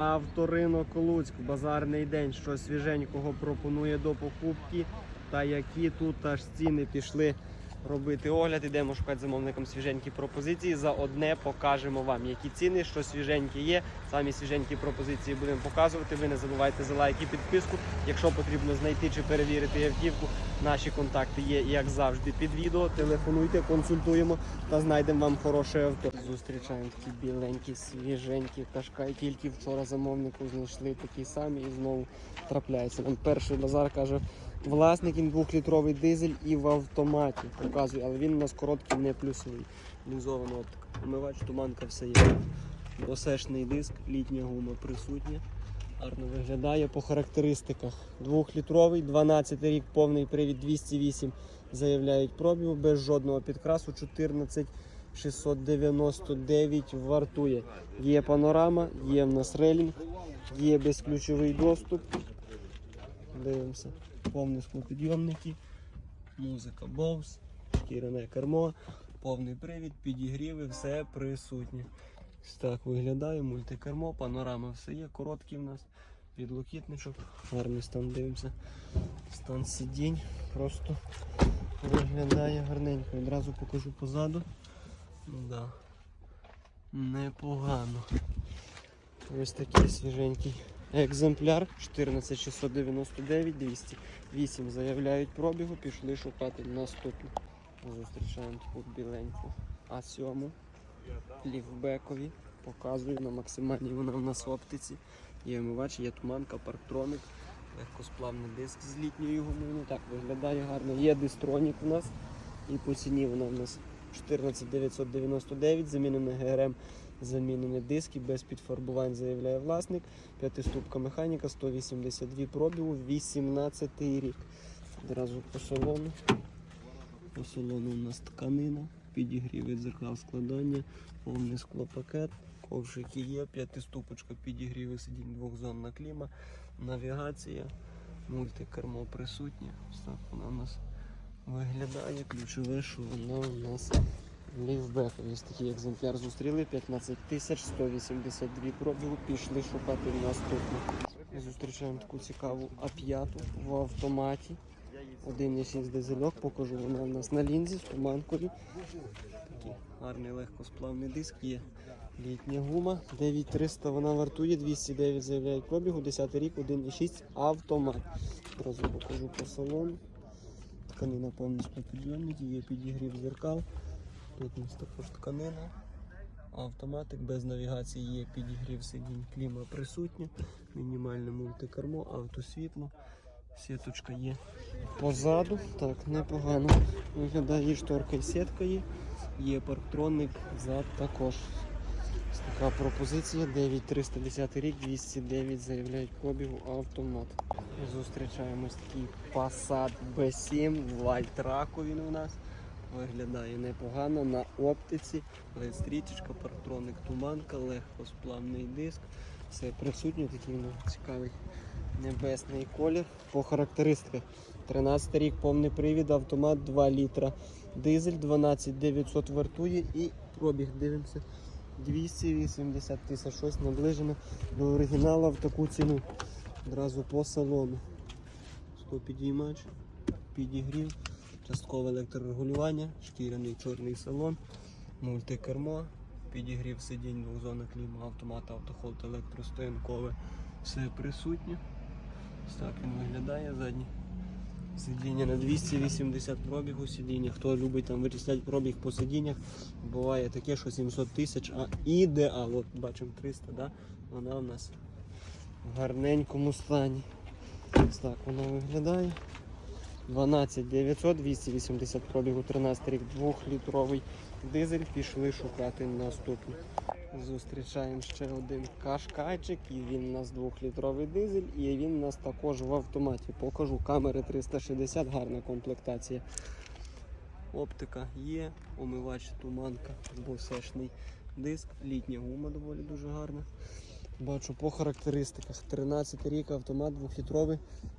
Авторинок Луцьк, базарний день, що свіженького пропонує до покупки. Та які тут аж ціни пішли робити огляд. Ідемо шукати замовникам свіженькі пропозиції. За одне покажемо вам, які ціни, що свіженькі є. Самі свіженькі пропозиції будемо показувати. Ви не забувайте за лайк і підписку. Якщо потрібно знайти чи перевірити автівку, наші контакти є як завжди під відео. Телефонуйте, консультуємо та знайдемо вам хороше авто. Зустрічаємо такі біленькі, свіженькі кашкай. Тільки вчора замовнику знайшли такі самі і знову трапляється. Нам перший базар каже, власник він двохлітровий дизель і в автоматі показує, але він у нас короткий, не плюсовий. Лінзована оптика. Омивач, туманка, все є. Досешний диск, літня гума присутня. Гарно виглядає по характеристиках. Двохлітровий, 12 рік, повний привід 208 заявляють пробігу, без жодного підкрасу 14 699 вартує. Є панорама, є в нас релінг, є безключовий доступ. Дивимося. Повні склопідйомники, музика Bose, шкіряне кермо, повний привід, підігріви, все присутнє. Так виглядає, мультикермо, панорама, все є, короткий в нас, підлокітничок, гарний стан дивимося. Стан сидінь просто виглядає гарненько. Одразу покажу позаду. Да. Непогано. Ось такий свіженький екземпляр 14699 208 заявляють пробігу, пішли шукати наступну. Зустрічаємо таку біленьку А7 ліфбекові. Показую на максимальній вона в нас в оптиці. Є омивач, є туманка, парктроник, легкосплавний диск з літньою гумою. Ну так виглядає гарно. Є дистронік у нас. І по ціні вона в нас 14999, замінений ГРМ, замінені диски, без підфарбувань заявляє власник. П'ятиступка механіка, 182 пробігу, 18 рік. Одразу по салону. По салону у нас тканина, підігрів від зеркал складання, повний склопакет, ковшики є, п'ятиступочка підігріви сидінь двохзонна кліма, навігація, мультикермо присутнє. Так вона у нас виглядає. Ключове, що вона у нас лівбек. Ось такий екземпляр зустріли. 15 тисяч 182 пробігу. Пішли шукати наступну. Зустрічаємо таку цікаву А5 в автоматі. 1,6 дизельок, покажу вона у нас на лінзі з туманкою. Такий гарний легкосплавний диск є. Літня гума. 9300 вона вартує, 209 заявляють пробігу, 10 рік, 1,6 автомат. Одразу покажу по салону. Тканина повністю підйомник, є підігрів зеркал. Тут у нас також тканина. Автоматик без навігації є підігрів сидінь, кліма присутня, мінімальне мультикермо, автосвітло, сіточка є позаду. Так, непогано. Виглядає шторка і сітка є. Є парктронник зад також. Така пропозиція. 9310 рік, 209 заявляють пробігу автомат. Зустрічаємо ось такий Passat B7, вальтраку він у нас. Виглядає непогано на оптиці, стрічечка, парктроник, туманка, легкосплавний диск. Все присутнє, такий ну, цікавий небесний колір. По характеристиках 13 рік, повний привід, автомат 2 літра. Дизель 12900 вартує і пробіг дивимося. 280 тисяч, щось наближено до оригіналу в таку ціну. Одразу по салону. Склопідіймач, підігрів, часткове електрорегулювання, шкіряний чорний салон, мультикермо, підігрів сидінь, двохзонна кліма, автомат, автохолд, електростоянкове. Все присутнє. Ось так він виглядає задній. Сидіння на 280 пробігу сидіння. Хто любить там вичисляти пробіг по сидіннях, буває таке, що 700 тисяч, а ідеал. От бачимо 300, да? вона у нас в гарненькому стані. Ось так вона виглядає. 12 900, 280 пробігу, 13 рік, 2-літровий дизель. Пішли шукати наступний. Зустрічаємо ще один кашкайчик, і він у нас 2-літровий дизель, і він у нас також в автоматі. Покажу камери 360, гарна комплектація. Оптика є, омивач туманка, босешний диск, літня гума доволі дуже гарна. Бачу по характеристиках. 13 рік автомат 2-літровий,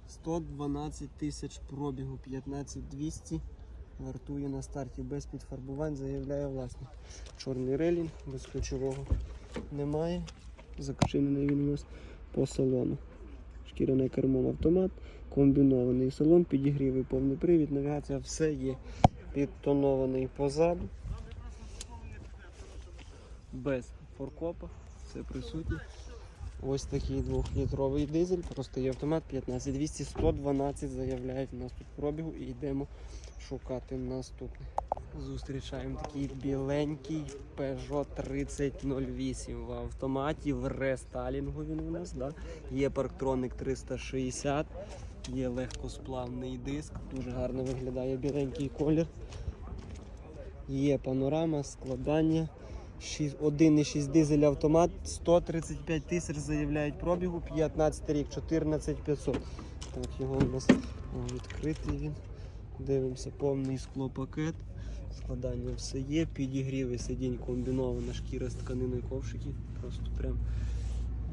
112 тисяч пробігу, 15200. Вартує на старті без підфарбувань, заявляє власник. Чорний релінг, без ключового немає. Закочинений він у нас по салону. Шкіряне кермо автомат, комбінований салон, підігрів і повний привід, навігація, все є підтонований позаду. Без форкопа, все присутнє. Ось такий двохлітровий дизель, простий автомат 15200 112 заявляють у нас тут пробігу і йдемо шукати наступний. Зустрічаємо такий біленький Peugeot 3008 в автоматі, в рестайлінгу він у нас. Да? Є парктроник 360, є легкосплавний диск, дуже гарно виглядає біленький колір. Є панорама, складання. Шість- 1,6 дизель автомат, 135 тисяч заявляють пробігу, 15 рік, 14500. Так, його у нас відкритий він. Дивимося, повний склопакет. Складання все є, підігріви сидінь комбінована шкіра з тканиною ковшиків. Просто прям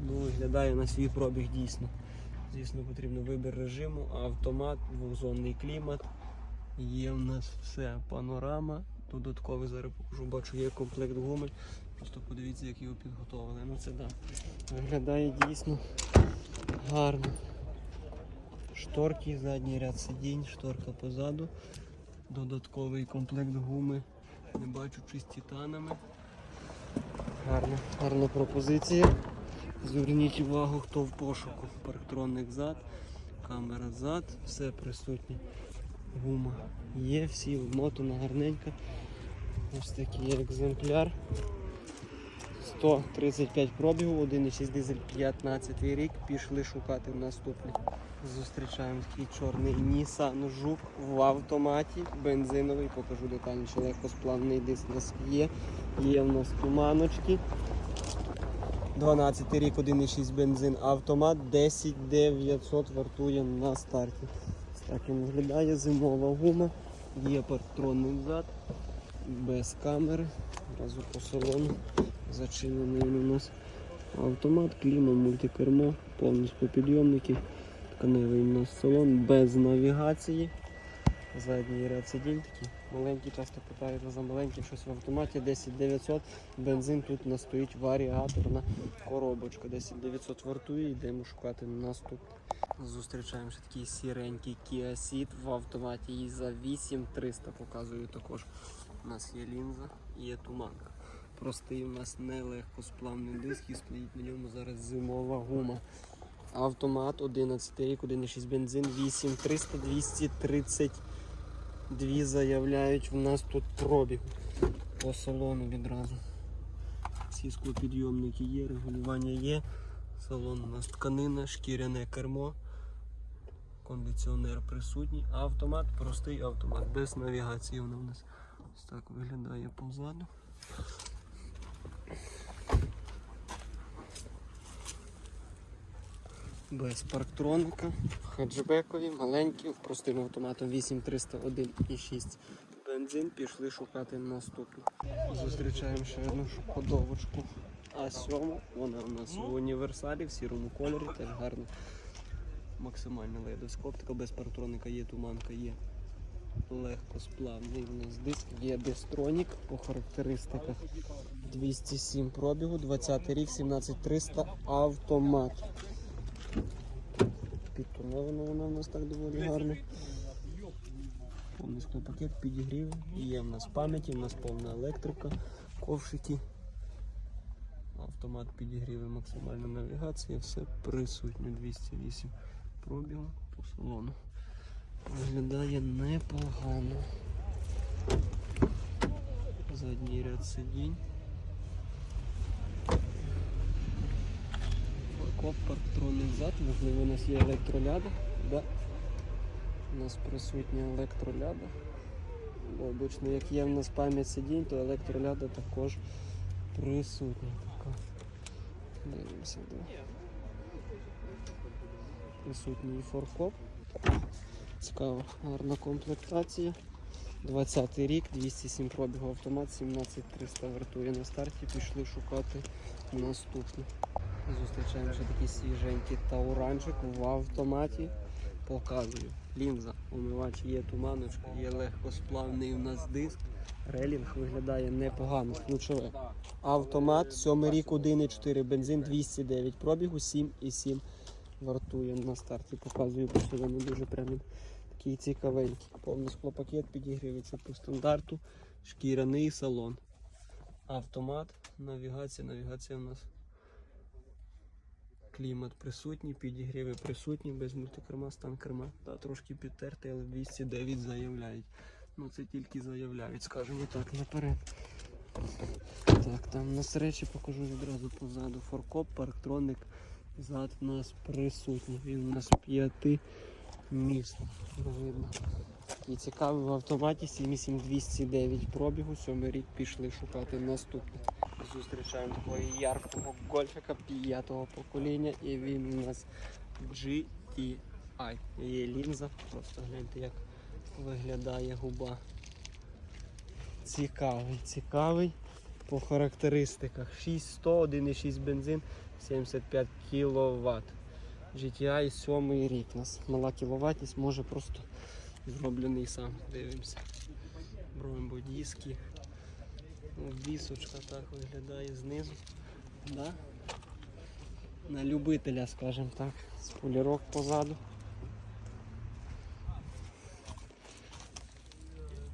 ну, виглядає на свій пробіг дійсно. Звісно, потрібно вибір режиму, автомат, двохзонний клімат. Є в нас все, панорама. Додатковий зараз покажу, бачу, є комплект гуми. Просто подивіться, як його підготовили. Ну це да. Виглядає дійсно гарно. Шторки, задній ряд сидінь, шторка позаду. Додатковий комплект гуми. Не бачу чи з титанами. Гарна, гарна пропозиція. Зверніть увагу, хто в пошуку. Парктронник зад, камера зад, все присутнє. Гума є, всі вмотана гарненько. Ось такий екземпляр. 135 пробігу, 1,6 дизель 15 рік. Пішли шукати наступний. Зустрічаємо такий чорний Nissan Жук в автоматі, бензиновий, покажу детальніше, легкосплавний диск у нас є. Є в нас туманочки. 12 рік, 1,6 бензин, автомат, 10 900 вартує на старті. Так він виглядає, зимова гума, є патронний зад, без камери, одразу по салону. Зачинений він у нас автомат, кліма, мультикермо, повністю підйомники. Тканевий у нас салон без навігації. Задній ряд сидінь такий. Маленький, часто питають за маленький щось в автоматі 10900. Бензин тут у нас стоїть варіаторна коробочка. 10900 вартує, йдемо шукати наступний. Зустрічаємо ще такий сіренький Kia Ceed в автоматі і за 8300 показую також. У нас є лінза і є туманка. Простий у нас нелегкосплавний диск і стоїть на ньому зараз зимова гума. Автомат 11 рік, 1,6 бензин, 8300, 232 заявляють в нас тут пробіг по салону відразу. Всі склопідйомники є, регулювання є. Салон у нас тканина, шкіряне кермо, кондиціонер присутній, автомат простий автомат, без навігації вона у нас ось так виглядає позаду. Без парктроника, хеджбекові, маленькі, простим автоматом 8301 і 6 бензин. Пішли шукати наступну. Зустрічаємо ще одну шокодовочку А7. Вона у нас в універсалі в сірому кольорі, теж гарна. Максимальна лейдоскоптика, без парктроника є, туманка є. Легкосплавний у нас диск, є дистронік по характеристиках. 207 пробігу, 20 рік, 17300 автомат. Підтонована вона у нас так доволі гарно. Повний склопакет, підігрів. Є в нас пам'яті, в нас повна електрика, ковшики. Автомат підігріви, максимальна навігація, все присутнє 208 пробігу по салону. Виглядає непогано. Задній ряд сидінь. Фаркоп, парктронний зад, можливо у нас є електроляда. Да. У нас присутня електроляда. Бо Обично, як є в нас пам'ять сидінь, то електроляда також присутня. Така. Дивимося, да. Присутній форкоп. Цікава, гарна комплектація. 20 рік, 207 пробігу автомат, 17300 вартує на старті. Пішли шукати наступний. Зустрічаємо ще такий свіженький тауранчик в автоматі. Показую. Лінза, омивач є туманочка, є легкосплавний у нас диск. Релінг виглядає непогано, ключове. Автомат, 7 рік, 1,4 бензин, 209 пробігу, 7,7 вартує на старті. Показую по салону дуже прям він такий цікавенький. Повний склопакет підігрівається по стандарту, шкіряний салон. Автомат, навігація, навігація у нас клімат присутній, підігріви присутні, без мультикерма, стан керма. Та, трошки підтертий, але 209 заявляють. Ну це тільки заявляють, скажімо так, наперед. Так, там на речі покажу відразу позаду. Форкоп, парктроник, зад у нас присутній. Він у нас п'яти міст. Видно. І цікавий в автоматі 78209 пробігу, сьомий рік пішли шукати наступний. Зустрічаємо такого яркого гольфика п'ятого покоління і він у нас GTI. Є лінза, просто гляньте, як виглядає губа. Цікавий, цікавий по характеристиках. 6100, 1,6 бензин, 75 кВт. GTI 7 рік. У нас мала кіловатність, може просто зроблений сам. Дивимося. Бромбодіски. Вісочка так виглядає знизу. Да? На любителя, скажімо так. Спойлерок позаду.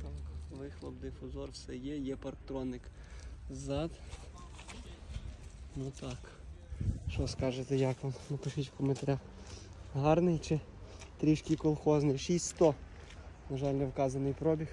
Так, вихлоп, дифузор, все є, є парктроник ззад. Ну так. Що скажете, як вам? Напишіть в коментарях. Гарний чи трішки колхозний? 6100. На жаль, не вказаний пробіг.